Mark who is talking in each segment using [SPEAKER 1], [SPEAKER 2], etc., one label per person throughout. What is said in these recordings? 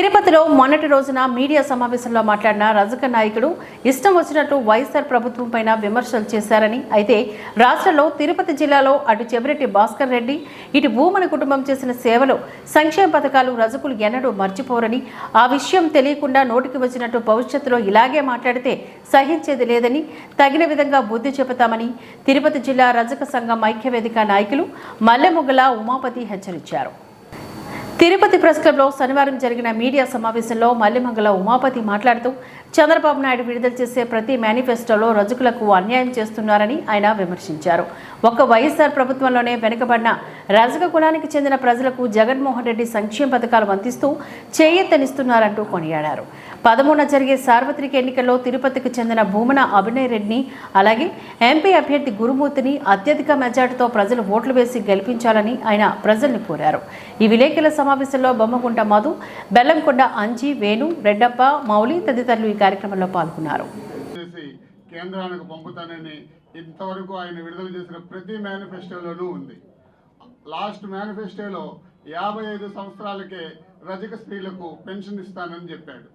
[SPEAKER 1] తిరుపతిలో మొన్నటి రోజున మీడియా సమావేశంలో మాట్లాడిన రజక నాయకుడు ఇష్టం వచ్చినట్టు వైఎస్ఆర్ ప్రభుత్వంపై విమర్శలు చేశారని అయితే రాష్ట్రంలో తిరుపతి జిల్లాలో అటు చెవిరెడ్డి భాస్కర్ రెడ్డి ఇటు భూమన కుటుంబం చేసిన సేవలు సంక్షేమ పథకాలు రజకులు ఎన్నడూ మర్చిపోరని ఆ విషయం తెలియకుండా నోటికి వచ్చినట్టు భవిష్యత్తులో ఇలాగే మాట్లాడితే సహించేది లేదని తగిన విధంగా బుద్ధి చెబుతామని తిరుపతి జిల్లా రజక సంఘం ఐక్యవేదిక నాయకులు మల్లెముగ్గల ఉమాపతి హెచ్చరించారు. తిరుపతి ప్రెస్ క్లబ్లో శనివారం జరిగిన మీడియా సమావేశంలో మల్లిమంగళ ఉమాపతి మాట్లాడుతూ చంద్రబాబు నాయుడు విడుదల చేసే ప్రతి మేనిఫెస్టోలో రజకులకు అన్యాయం చేస్తున్నారని ఆయన విమర్శించారు. ఒక్క వైఎస్ఆర్ ప్రభుత్వంలోనే వెనుకబడిన రజక కులానికి చెందిన ప్రజలకు జగన్మోహన్ రెడ్డి సంక్షేమ పథకాలు అందిస్తూ చేయెత్తనిస్తున్నారంటూ కొనియాడారు. పదమూడున జరిగే సార్వత్రిక ఎన్నికల్లో తిరుపతికి చెందిన భూమన అభినయ్ రెడ్డిని అలాగే ఎంపీ అభ్యర్థి గురుమూర్తిని అత్యధిక మెజార్టీతో ప్రజలు ఓట్లు వేసి గెలిపించాలని ఆయన ప్రజల్ని కోరారు. ఈ విలేకరుల సమావేశంలో బొమ్మగుంట మధు బెల్లంకొండ అంజి వేణు రెడ్డప్ప మౌలి తదితరులు ఈ కార్యక్రమంలో పాల్గొన్నారు.
[SPEAKER 2] చేసి కేంద్రానికి పంపుతానని ఇంతవరకు ఆయన విడుదల చేసిన ప్రతి మేనిఫెస్టోలోనూ ఉంది. లాస్ట్ మేనిఫెస్టోలో యాభై ఐదు సంవత్సరాలకే రజక స్త్రీలకు పెన్షన్ ఇస్తానని చెప్పాడు.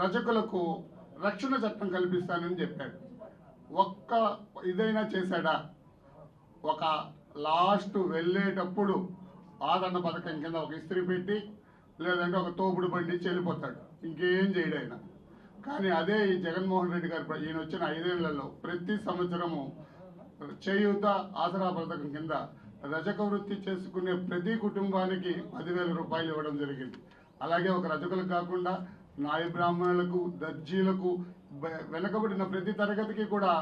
[SPEAKER 2] రజకులకు రక్షణ చట్టం కల్పిస్తానని చెప్పాడు. ఒక్క ఇదైనా చేశాడా? ఒక లాస్ట్ వెళ్ళేటప్పుడు ఆదరణ పథకం కింద ఒక ఇస్త్రీ పెట్టి లేదంటే ఒక తోపుడు బండి చెల్లిపోతాడు ఇంకేం చేయడు ఆయన. కానీ అదే ఈ జగన్మోహన్ రెడ్డి గారు ఈయన వచ్చిన ఐదేళ్ళలో ప్రతి సంవత్సరము చేయూత ఆసరా పథకం కింద రజక వృత్తి చేసుకునే ప్రతి కుటుంబానికి పదివేల రూపాయలు ఇవ్వడం జరిగింది. అలాగే ఒక రజకులకు కాకుండా నాయ బ్రాహ్మణులకు దర్జీలకు వెనకబడిన ప్రతి తరగతికి కూడా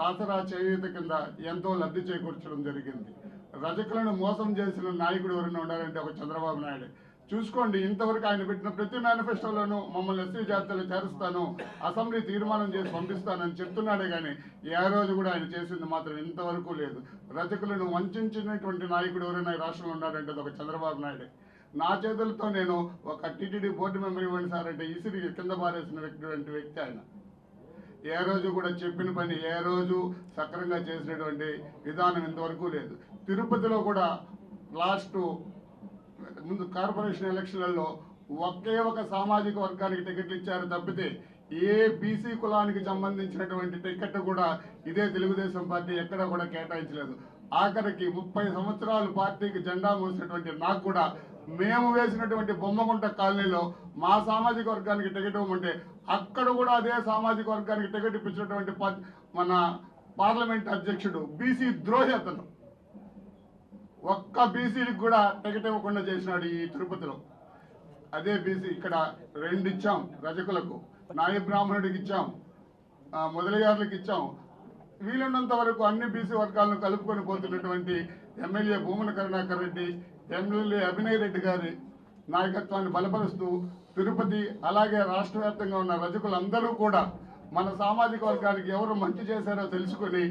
[SPEAKER 2] రాసరా చేయూత కింద ఎంతో లబ్ధి చేకూర్చడం జరిగింది. రజకులను మోసం చేసిన నాయకుడు ఎవరైనా ఉండాలంటే ఒక చంద్రబాబు నాయుడు. చూసుకోండి ఇంతవరకు ఆయన పెట్టిన ప్రతి మేనిఫెస్టోలోనూ మమ్మల్ని ఎస్సీ జాబితాలో చేరుస్తాను అసెంబ్లీ తీర్మానం చేసి పంపిస్తానని చెప్తున్నాడే కానీ ఏ రోజు కూడా ఆయన చేసింది మాత్రం ఇంతవరకు లేదు. రజకులను వంచినటువంటి నాయకుడు ఎవరైనా రాష్ట్రంలో ఉన్నాడంటే అది ఒక చంద్రబాబు నాయుడు. నా చేతులతో నేను ఒక టీటీడీ బోర్డు మెంబర్ ఇవ్వండి సార్ అంటే ఇసిరి కింద పారేసిన వ్యక్తి వ్యక్తి ఆయన. ఏ రోజు కూడా చెప్పిన పని ఏ రోజు సక్రంగా చేసినటువంటి విధానం ఇంతవరకు లేదు. తిరుపతిలో కూడా లాస్ట్ ముందు కార్పొరేషన్ ఎలక్షన్లలో ఒకే ఒక సామాజిక వర్గానికి టికెట్లు ఇచ్చారు తప్పితే ఏ బీసీ కులానికి సంబంధించినటువంటి టికెట్ కూడా ఇదే తెలుగుదేశం పార్టీ ఎక్కడ కూడా కేటాయించలేదు. ఆఖరికి ముప్పై సంవత్సరాలు పార్టీకి జెండా మోసినటువంటి నాకు కూడా మేము వేసినటువంటి బొమ్మగుంట కాలనీలో మా సామాజిక వర్గానికి టికెట్ ఇవ్వమంటే అక్కడ కూడా అదే సామాజిక వర్గానికి టికెట్ ఇప్పించినటువంటి మన పార్లమెంట్ అధ్యక్షుడు బీసీ ద్రోహి అతను. ఒక్క బీసీలకు కూడా టికెట్ ఇవ్వకుండా చేసినాడు ఈ తిరుపతిలో. అదే బీసీ ఇక్కడ రెండు ఇచ్చాం రజకులకు. నాయ బ్రాహ్మణుడికి ఇచ్చాం మొదలయ్యార్లకు మొదలగారులకు ఇచ్చాం. వీలున్నంత వరకు అన్ని బీసీ వర్గాలను కలుపుకొని పోతున్నటువంటి ఎమ్మెల్యే భూమన కరుణాకర్ రెడ్డి ఎమ్మెల్యే అభినయ్ రెడ్డి గారి నాయకత్వాన్ని బలపరుస్తూ తిరుపతి అలాగే రాష్ట్ర వ్యాప్తంగా ఉన్న రజకులందరూ కూడా మన సామాజిక వర్గానికి ఎవరు మంచి చేశారో తెలుసుకొని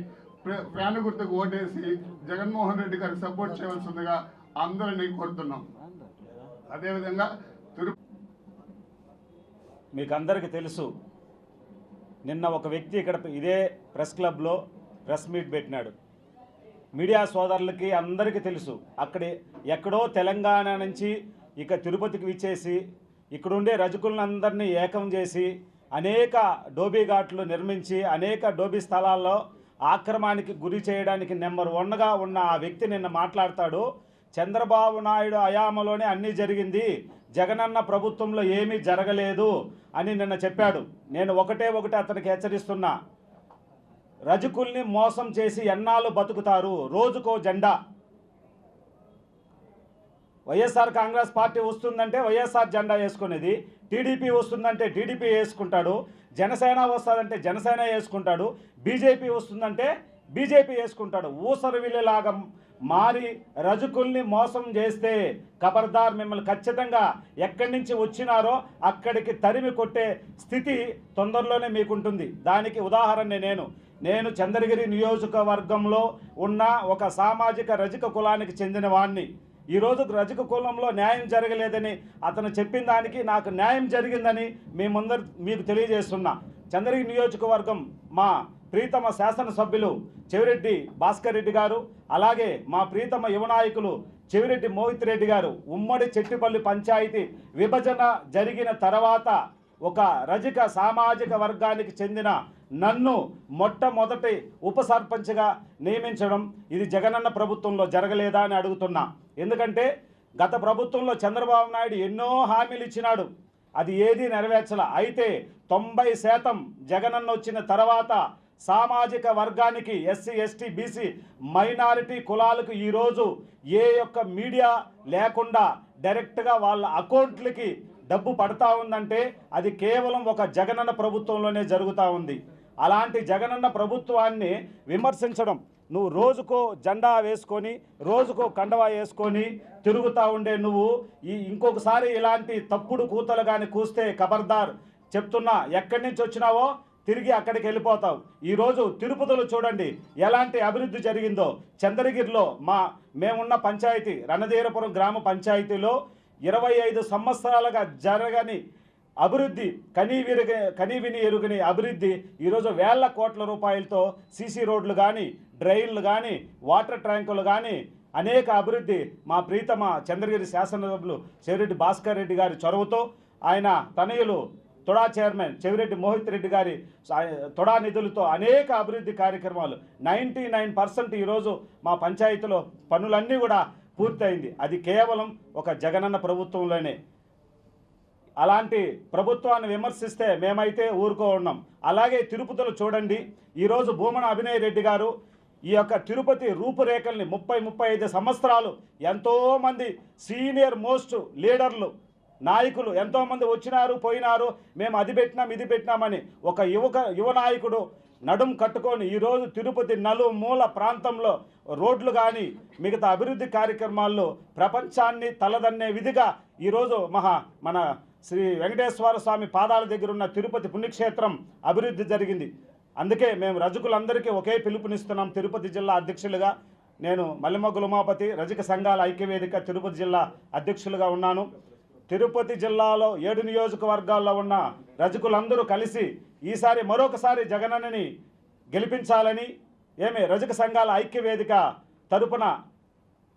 [SPEAKER 2] ప్ర- గుర్తుకు ఓటేసి జగన్మోహన్ రెడ్డి గారికి సపోర్ట్ చేయవలసిందిగా అందరినీ కోరుతున్నాం. అదేవిధంగా తిరు
[SPEAKER 3] మీకు అందరికీ తెలుసు నిన్న ఒక వ్యక్తి ఇక్కడ ఇదే ప్రెస్ క్లబ్లో ప్రెస్ మీట్ పెట్టినాడు. మీడియా సోదరులకి అందరికీ తెలుసు. అక్కడ ఎక్కడో తెలంగాణ నుంచి ఇక తిరుపతికి విచ్చేసి ఇక్కడుండే రజకులందరినీ ఏకం చేసి అనేక డోబీ ఘాట్లు నిర్మించి అనేక డోబీ స్థలాల్లో ఆక్రమానికి గురి చేయడానికి నెంబర్ వన్గా ఉన్న ఆ వ్యక్తి నిన్న మాట్లాడతాడు. చంద్రబాబు నాయుడు అయామలోనే అన్నీ జరిగింది. జగనన్న ప్రభుత్వంలో ఏమీ జరగలేదు అని నిన్న చెప్పాడు. నేను ఒకటే ఒకటి అతనికి హెచ్చరిస్తున్నా. రజకుల్ని మోసం చేసి ఎన్నాళ్ళు బతుకుతారు? రోజుకో జెండా. వైఎస్ఆర్ కాంగ్రెస్ పార్టీ వస్తుందంటే వైఎస్ఆర్ జెండా వేసుకునేది. టీడీపీ వస్తుందంటే టీడీపీ వేసుకుంటాడు. జనసేన వస్తుందంటే జనసేన వేసుకుంటాడు. బీజేపీ వస్తుందంటే బీజేపీ వేసుకుంటాడు. ఊసరువిల్లులాగా మారి రజకుల్ని మోసం చేస్తే ఖబర్దార్ మిమ్మల్ని ఖచ్చితంగా ఎక్కడి నుంచి వచ్చినారో అక్కడికి తరిమి కొట్టే స్థితి తొందరలోనే మీకుంటుంది. దానికి ఉదాహరణ నేను. నేను చంద్రగిరి నియోజకవర్గంలో ఉన్న ఒక సామాజిక రజక కులానికి చెందిన వాడిని ఈరోజు రజక కులంలో న్యాయం జరగలేదని అతను చెప్పిన దానికి నాకు న్యాయం జరిగిందని మేమందరు మీకు తెలియజేస్తున్నా. చంద్రగిరి నియోజకవర్గం మా ప్రీతమ శాసనసభ్యులు చెవిరెడ్డి భాస్కర్ రెడ్డి గారు అలాగే మా ప్రీతమ యువ నాయకులు చెవిరెడ్డి మోహిత్ రెడ్డి గారు. ఉమ్మడి చెట్టిపల్లి పంచాయతీ విభజన జరిగిన తర్వాత ఒక రజక సామాజిక వర్గానికి చెందిన నన్ను మొట్టమొదటి ఉప సర్పంచ్గా నియమించడం ఇది జగనన్న ప్రభుత్వంలో జరగలేదా అని అడుగుతున్నా. ఎందుకంటే గత ప్రభుత్వంలో చంద్రబాబు నాయుడు ఎన్నో హామీలు ఇచ్చినాడు. అది ఏది నెరవేర్చల. అయితే తొంభై శాతం జగనన్న వచ్చిన తర్వాత సామాజిక వర్గానికి ఎస్సీ ఎస్టీ బీసీ మైనారిటీ కులాలకు ఈరోజు ఏ యొక్క మీడియా లేకుండా డైరెక్ట్గా వాళ్ళ అకౌంట్లకి డబ్బు పడతా ఉందంటే అది కేవలం ఒక జగనన్న ప్రభుత్వంలోనే జరుగుతూ ఉంది. అలాంటి జగనన్న ప్రభుత్వాన్ని విమర్శించడం నువ్వు రోజుకో జెండా వేసుకొని రోజుకో కండవా వేసుకొని తిరుగుతూ ఉండే నువ్వు ఈ ఇంకొకసారి ఇలాంటి తప్పుడు కూతలు కానీ కూస్తే ఖబర్దార్ చెప్తున్నా ఎక్కడి నుంచి వచ్చినావో తిరిగి అక్కడికి వెళ్ళిపోతావు. ఈరోజు తిరుపతిలో చూడండి ఎలాంటి అభివృద్ధి జరిగిందో. చంద్రగిరిలో మా మేమున్న పంచాయతీ రణధీరపురం గ్రామ పంచాయతీలో ఇరవై ఐదు సంవత్సరాలుగా జరగని అభివృద్ధి కనీవిరుగ కనీవిని ఎరుగని అభివృద్ధి ఈరోజు వేల కోట్ల రూపాయలతో సీసీ రోడ్లు కానీ డ్రైన్లు కానీ వాటర్ ట్యాంకులు కానీ అనేక అభివృద్ధి మా ప్రీతమ చంద్రగిరి శాసనసభ్యులు చెవిరెడ్డి భాస్కర్ రెడ్డి గారి చొరవతో ఆయన తనయులు తొడా చైర్మన్ చెవిరెడ్డి మోహిత్ రెడ్డి గారి తొడా నిధులతో అనేక అభివృద్ధి కార్యక్రమాలు. నైంటీ నైన్ పర్సెంట్ ఈరోజు మా పంచాయతీలో పనులన్నీ కూడా పూర్తయింది. అది కేవలం ఒక జగనన్న ప్రభుత్వంలోనే. అలాంటి ప్రభుత్వాన్ని విమర్శిస్తే మేమైతే ఊరుకో ఉన్నాం. అలాగే తిరుపతిలో చూడండి ఈరోజు భూమన అభినయ్ రెడ్డి గారు ఈ యొక్క తిరుపతి రూపురేఖల్ని ముప్పై ముప్పై ఐదు సంవత్సరాలు ఎంతోమంది సీనియర్ మోస్ట్ లీడర్లు నాయకులు ఎంతోమంది వచ్చినారు పోయినారు మేము అది పెట్టినాం ఇది పెట్టినామని ఒక యువక యువ నాయకుడు నడుం కట్టుకొని ఈరోజు తిరుపతి నలుమూల ప్రాంతంలో రోడ్లు కానీ మిగతా అభివృద్ధి కార్యక్రమాల్లో ప్రపంచాన్ని తలదన్నే విధిగా ఈరోజు మహా మన శ్రీ వెంకటేశ్వర స్వామి పాదాల దగ్గర ఉన్న తిరుపతి పుణ్యక్షేత్రం అభివృద్ధి జరిగింది. అందుకే మేము రజకులందరికీ ఒకే పిలుపునిస్తున్నాం తిరుపతి జిల్లా అధ్యక్షులుగా. నేను మల్లిమగ్గుల ఉమాపతి రజక సంఘాల ఐక్యవేదిక తిరుపతి జిల్లా అధ్యక్షులుగా ఉన్నాను. తిరుపతి జిల్లాలో ఏడు నియోజకవర్గాల్లో ఉన్న రజకులందరూ కలిసి ఈసారి మరొకసారి జగనన్నని గెలిపించాలని ఏమి రజక సంఘాల ఐక్యవేదిక తరపున